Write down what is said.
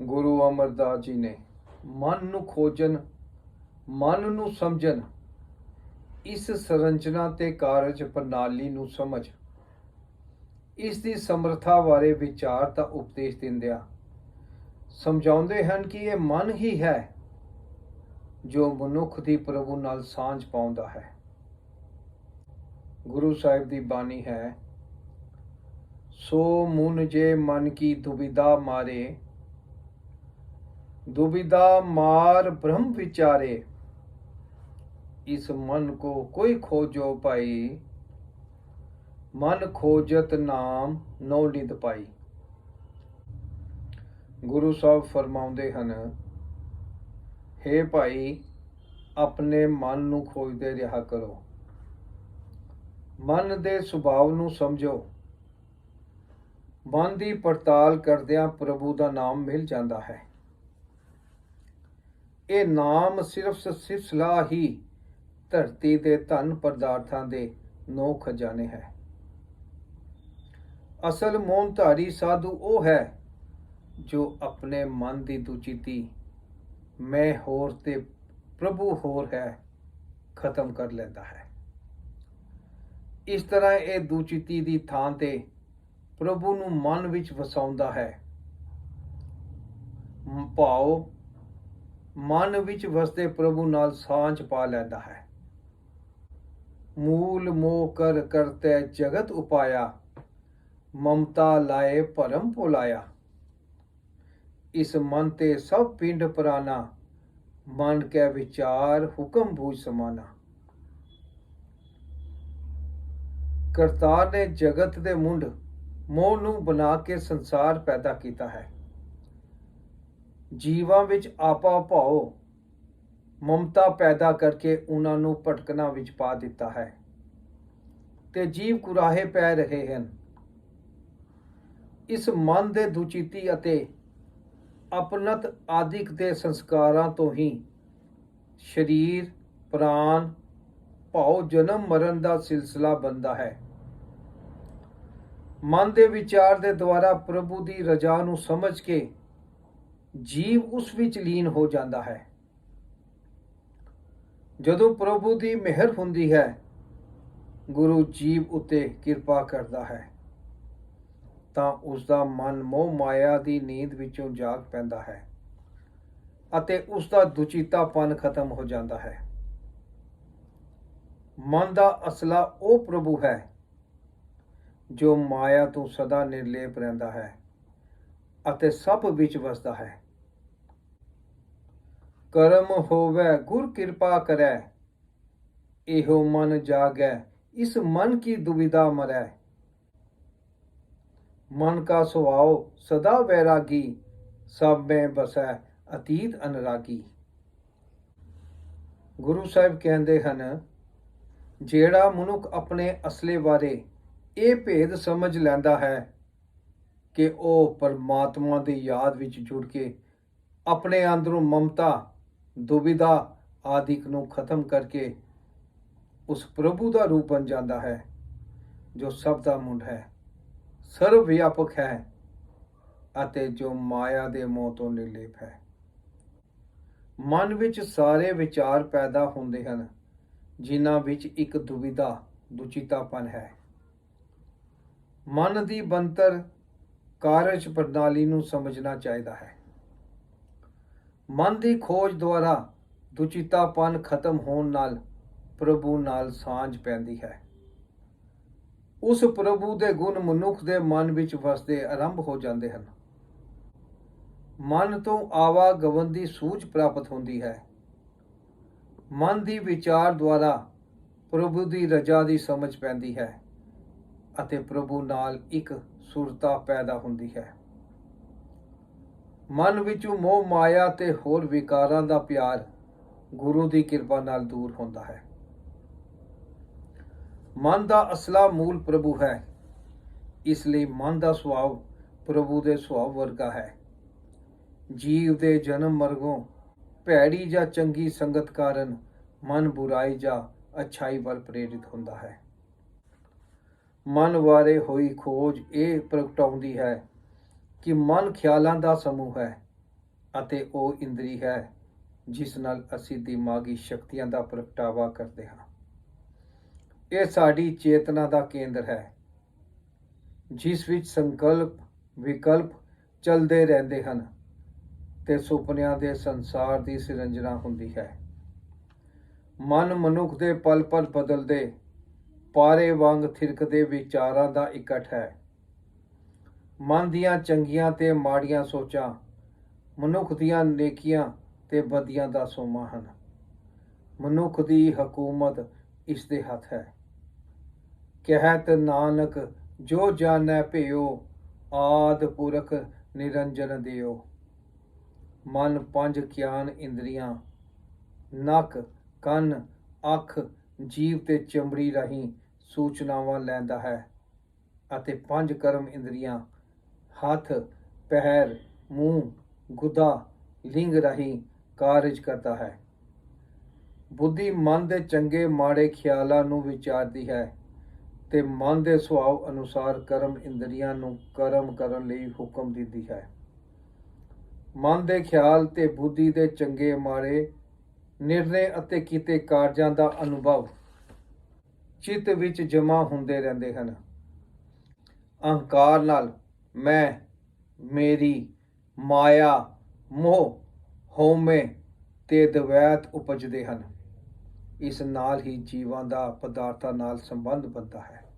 ਗੁਰੂ ਅਮਰਦਾਸ ਜੀ ਨੇ ਮਨ ਨੂੰ ਖੋਜਣ, ਮਨ ਨੂੰ ਸਮਝਣ, ਇਸ ਸੰਰਚਨਾ ਤੇ ਕਾਰਜ ਪ੍ਰਣਾਲੀ ਨੂੰ ਸਮਝ, ਇਸ ਦੀ ਸਮਰੱਥਾ ਬਾਰੇ ਵਿਚਾਰ ਤਾਂ ਉਪਦੇਸ਼ ਦਿੰਦਿਆਂ ਸਮਝਾਉਂਦੇ ਹਨ ਕਿ ਇਹ ਮਨ ਹੀ ਹੈ ਜੋ ਮਨੁੱਖ ਦੀ ਪ੍ਰਭੂ ਨਾਲ ਸਾਂਝ ਪਾਉਂਦਾ ਹੈ। ਗੁਰੂ ਸਾਹਿਬ ਦੀ ਬਾਣੀ ਹੈ, ਸੋ ਮਨ ਜੇ ਮਨ ਕੀ ਦੁਬਿਧਾ ਮਾਰੇ ਦੁਬਿਧਾ ਮਾਰ ਬ੍ਰਹਮ ਵਿਚਾਰੇ। ਇਸ ਮਨ ਕੋ ਕੋਈ ਖੋਜੋ ਪਾਈ ਮਨ ਖੋਜਤ ਨਾਮ ਨੋ ਨਿਦ ਪਾਈ। ਗੁਰੂ ਸਾਹਿਬ ਫਰਮਾਉਂਦੇ ਹਨ, ਹੇ ਭਾਈ, ਆਪਣੇ ਮਨ ਨੂੰ ਖੋਜਦੇ ਰਿਹਾ ਕਰੋ। ਮਨ ਦੇ ਸੁਭਾਅ ਨੂੰ ਸਮਝੋ। ਮਨ ਦੀ ਪੜਤਾਲ ਕਰਦਿਆਂ ਪ੍ਰਭੂ ਦਾ ਨਾਮ ਮਿਲ ਜਾਂਦਾ ਹੈ। ਇਹ ਨਾਮ ਸਿਰਫ ਸਿਲਸਿਲਾ ਹੀ ਧਰਤੀ ਦੇ ਧਨ ਪਦਾਰਥਾਂ ਦੇ ਨੌ ਖਜ਼ਾਨੇ ਹੈ। ਅਸਲ ਮੋਹਨਧਾਰੀ ਸਾਧੂ ਉਹ ਹੈ ਜੋ ਆਪਣੇ ਮਨ ਦੀ ਦੁਚਿਤੀ ਮੈਂ ਹੋਰ ਤੇ ਪ੍ਰਭੂ ਹੋਰ ਹੈ, ਖਤਮ ਕਰ ਲੈਂਦਾ ਹੈ। ਇਸ ਤਰ੍ਹਾਂ ਇਹ ਦੁਚਿਤੀ ਦੀ ਥਾਂ ਤੇ ਪ੍ਰਭੂ ਨੂੰ ਮਨ ਵਿੱਚ ਵਸਾਉਂਦਾ ਹੈ। ਮ- ਮਨ ਵਿੱਚ ਵਸਦੇ ਪ੍ਰਭੂ ਨਾਲ ਸਾਂਝ ਪਾ ਲੈਂਦਾ ਹੈ। ਮੂਲ ਮੋਹ ਕਰ ਕਰਤੇ ਜਗਤ ਉਪਾਇਆ, ਮਮਤਾ ਲਾਏ ਭਰਮ ਭੁਲਾਇਆ। ਇਸ ਮਨ ਤੇ ਸਭ ਪਿੰਡ ਪੁਰਾਣਾ, ਮਨ ਕੇ ਵਿਚਾਰ ਹੁਕਮ ਬੂਝ ਸਮਾਨਾ। ਕਰਤਾਰ ਨੇ ਜਗਤ ਦੇ ਮੁੰਡ ਮੋਹ ਨੂੰ ਬਣਾ ਕੇ ਸੰਸਾਰ ਪੈਦਾ ਕੀਤਾ ਹੈ। ਜੀਵਾਂ ਵਿੱਚ ਆਪਾ ਭਾਉ ਮਮਤਾ ਪੈਦਾ ਕਰਕੇ ਉਹਨਾਂ ਨੂੰ ਭਟਕਣਾ ਵਿੱਚ ਪਾ ਦਿੱਤਾ ਹੈ। ਤੇ ਜੀਵ ਕੁਰਾਹੇ ਪੈ ਰਹੇ ਹਨ। ਇਸ ਮਨ ਦੇ ਦੁਚਿਤੀ ਅਤੇ ਅਪਨਤ ਆਦਿਕ ਦੇ ਸੰਸਕਾਰਾਂ ਤੋਂ ਹੀ ਸਰੀਰ ਪ੍ਰਾਨ ਭਾਉ ਜਨਮ ਮਰਨ ਦਾ ਸਿਲਸਿਲਾ ਬਣਦਾ ਹੈ। ਮਨ ਦੇ ਵਿਚਾਰ ਦੇ ਦੁਆਰਾ ਪ੍ਰਭੂ ਦੀ ਰਜ਼ਾ ਨੂੰ ਸਮਝ ਕੇ ਜੀਵ ਉਸ ਵਿੱਚ ਲੀਨ ਹੋ ਜਾਂਦਾ ਹੈ। ਜਦੋਂ ਪ੍ਰਭੂ ਦੀ ਮਿਹਰ ਹੁੰਦੀ ਹੈ, ਗੁਰੂ ਜੀਵ ਉਤੇ ਕਿਰਪਾ ਕਰਦਾ ਹੈ, ਤਾਂ ਉਸ ਦਾ ਮਨ ਮੋਹ ਮਾਇਆ ਦੀ ਨੀਂਦ ਵਿੱਚੋਂ ਜਾਗ ਪੈਂਦਾ ਹੈ ਅਤੇ ਉਸ ਦਾ ਦੁਚਿਤਾਪਨ ਖਤਮ ਹੋ ਜਾਂਦਾ ਹੈ। ਮਨ ਦਾ ਅਸਲਾ ਉਹ ਪ੍ਰਭੂ ਹੈ ਜੋ ਮਾਇਆ ਤੋਂ ਸਦਾ ਨਿਰਲੇਪ ਰਹਿੰਦਾ ਹੈ। ਅਤੇ ਸਭ ਵਿੱਚ ਵਸਦਾ ਹੈ। ਕਰਮ ਹੋਵੇ, ਗੁਰ ਕਿਰਪਾ ਕਰੈ, ਇਹੋ ਮਨ ਜਾਗੈ, ਇਸ ਮਨ ਕੀ ਦੁਬਿਧਾ ਮਰੈ। ਮਨ ਕਾ ਸੁਭਾਉ ਸਦਾ ਵੈਰਾਗੀ, ਸਭ ਮੈਂ ਬਸੈ, ਅਤੀਤ ਅਨਰਾਗੀ। ਗੁਰੂ ਸਾਹਿਬ ਕਹਿੰਦੇ ਹਨ, ਜਿਹੜਾ ਮਨੁੱਖ ਆਪਣੇ ਅਸਲੇ ਬਾਰੇ ਇਹ ਭੇਦ ਸਮਝ ਲੈਂਦਾ ਹੈ ਕਿ ਉਹ ਪਰਮਾਤਮਾ ਦੀ ਯਾਦ ਵਿੱਚ ਜੁੜ ਕੇ ਆਪਣੇ ਅੰਦਰੋਂ ਮਮਤਾ ਦੁਬਿਧਾ ਆਦਿਕ ਨੂੰ ਖਤਮ ਕਰਕੇ ਉਸ ਪ੍ਰਭੂ ਦਾ ਰੂਪ ਬਣ ਜਾਂਦਾ ਹੈ, ਜੋ ਸਭ ਦਾ ਮੁੰਡ ਹੈ, ਸਰਵ ਵਿਆਪਕ ਹੈ ਅਤੇ ਜੋ ਮਾਇਆ ਦੇ ਮੋਹ ਤੋਂ ਨਿਰਲੇਪ ਹੈ। ਮਨ ਵਿੱਚ ਸਾਰੇ ਵਿਚਾਰ ਪੈਦਾ ਹੁੰਦੇ ਹਨ, ਜਿਨ੍ਹਾਂ ਵਿੱਚ ਇੱਕ ਦੁਬਿਧਾ ਦੁਚਿਤਾਪਨ ਹੈ। ਮਨ ਦੀ ਬੰਤਰ ਕਾਰਜ ਪ੍ਰਣਾਲੀ ਨੂੰ ਸਮਝਣਾ ਚਾਹੀਦਾ ਹੈ। ਮਨ ਦੀ ਖੋਜ ਦੁਆਰਾ ਦੁਚਿਤਾਪਨ ਖਤਮ ਹੋਣ ਨਾਲ ਪ੍ਰਭੂ ਨਾਲ ਸਾਂਝ ਪੈਂਦੀ ਹੈ। ਉਸ ਪ੍ਰਭੂ ਦੇ ਗੁਣ ਮਨੁੱਖ ਦੇ ਮਨ ਵਿੱਚ ਵਸਦੇ ਆਰੰਭ ਹੋ ਜਾਂਦੇ ਹਨ। ਮਨ ਤੋਂ ਆਵਾਗਮਨ ਦੀ ਸੂਝ ਪ੍ਰਾਪਤ ਹੁੰਦੀ ਹੈ। ਮਨ ਦੀ ਵਿਚਾਰ ਦੁਆਰਾ ਪ੍ਰਭੂ ਦੀ ਰਜ਼ਾ ਦੀ ਸਮਝ ਪੈਂਦੀ ਹੈ। ਅਤੇ ਪ੍ਰਭੂ ਨਾਲ ਇੱਕ ਸੁਰਤਾ ਪੈਦਾ ਹੁੰਦੀ ਹੈ। ਮਨ ਵਿੱਚੋਂ ਮੋਹ, ਮਾਇਆ ਤੇ ਹੋਰ ਵਿਕਾਰਾਂ ਦਾ ਪਿਆਰ ਗੁਰੂ ਦੀ ਕਿਰਪਾ ਨਾਲ ਦੂਰ ਹੁੰਦਾ ਹੈ। ਮਨ ਦਾ ਅਸਲਾ ਮੂਲ ਪ੍ਰਭੂ ਹੈ। ਇਸ ਲਈ ਮਨ ਦਾ ਸੁਭਾਅ ਪ੍ਰਭੂ ਦੇ ਸੁਭਾਅ ਵਰਗਾ ਹੈ। ਜੀਵ ਦੇ ਜਨਮ ਮਰਗੋਂ ਭੈੜੀ ਜਾਂ ਚੰਗੀ ਸੰਗਤ ਕਾਰਨ ਮਨ ਬੁਰਾਈ ਜਾਂ ਅਛਾਈ ਵੱਲ ਪ੍ਰੇਰਿਤ ਹੁੰਦਾ ਹੈ। ਮਨ ਬਾਰੇ ਹੋਈ ਖੋਜ ਇਹ ਪ੍ਰਗਟਾਉਂਦੀ ਹੈ ਕਿ ਮਨ ਖਿਆਲਾਂ ਦਾ ਸਮੂਹ ਹੈ ਅਤੇ ਉਹ ਇੰਦਰੀ ਹੈ, ਜਿਸ ਨਾਲ ਅਸੀਂ ਦਿਮਾਗੀ ਸ਼ਕਤੀਆਂ ਦਾ ਪ੍ਰਗਟਾਵਾ ਕਰਦੇ ਹਾਂ। ਇਹ ਸਾਡੀ ਚੇਤਨਾ ਦਾ ਕੇਂਦਰ ਹੈ, ਜਿਸ ਵਿੱਚ ਸੰਕਲਪ, ਵਿਕਲਪ ਚੱਲਦੇ ਰਹਿੰਦੇ ਹਨ ਤੇ ਸੁਪਨਿਆਂ ਦੇ ਸੰਸਾਰ ਦੀ ਸਿਰਜਣਾ ਹੁੰਦੀ ਹੈ। ਮਨ ਮਨੁੱਖ ਦੇ ਪਲ ਪਲ ਬਦਲਦੇ ਪਾਰੇ ਵਾਂਗ ਥਿਰਕਦੇ ਵਿਚਾਰਾਂ ਦਾ ਇਕੱਠ ਹੈ। ਮਨ ਦੀਆਂ ਚੰਗੀਆਂ ਤੇ ਮਾੜੀਆਂ ਸੋਚਾਂ, ਮਨੁੱਖ ਦੀਆਂ ਨੇਕੀਆਂ ਤੇ ਬਦੀਆਂ ਦਾ ਸੋਮਾ ਹਨ। ਮਨੁੱਖ ਦੀ ਹਕੂਮਤ ਇਸ ਦੇ ਹੱਥ ਹੈ। ਕਹਿਤ ਨਾਨਕ, ਜੋ ਜਾਣੈ ਭਿਓ, ਆਦ ਪੁਰਖ ਨਿਰੰਜਨ ਦਿਓ। ਮਨ ਪੰਜ ਗਿਆਨ ਇੰਦਰੀਆਂ, ਨੱਕ, ਕੰਨ, ਅੱਖ ਜੀਵ ਤੇ ਚਮੜੀ ਰਾਹੀਂ ਸੂਚਨਾਵਾਂ ਲੈਂਦਾ ਹੈ ਅਤੇ ਪੰਜ ਕਰਮ ਇੰਦਰੀਆਂ, ਹੱਥ, ਪੈਰ, ਮੂੰਹ, ਗੁਦਾ, ਲਿੰਗ ਰਾਹੀਂ ਕਾਰਜ ਕਰਦਾ ਹੈ। ਬੁੱਧੀ ਮਨ ਦੇ ਚੰਗੇ ਮਾੜੇ ਖਿਆਲਾਂ ਨੂੰ ਵਿਚਾਰਦੀ ਹੈ ਤੇ ਮਨ ਦੇ ਸੁਭਾਅ ਅਨੁਸਾਰ ਕਰਮ ਇੰਦਰੀਆਂ ਨੂੰ ਕਰਮ ਕਰਨ ਲਈ ਹੁਕਮ ਦਿੰਦੀ ਹੈ। ਮਨ ਦੇ ਖਿਆਲ ਤੇ ਬੁੱਧੀ ਦੇ ਚੰਗੇ ਮਾੜੇ ਨਿਰਣੇ ਅਤੇ ਕੀਤੇ ਕਾਰਜਾਂ ਦਾ ਅਨੁਭਵ ਚਿੱਤ ਵਿੱਚ ਜਮਾ ਹੁੰਦੇ ਰਹਿੰਦੇ ਹਨ। ਅਹੰਕਾਰ ਨਾਲ ਮੈਂ, ਮੇਰੀ ਮਾਇਆ, ਮੋਹ, ਹਉਮੈ ਤੇ ਦਵੈਤ ਉਪਜਦੇ ਹਨ। ਇਸ ਨਾਲ ਹੀ ਜੀਵਾਂ ਦਾ ਪਦਾਰਥਾਂ ਨਾਲ ਸੰਬੰਧ ਬਣਦਾ ਹੈ।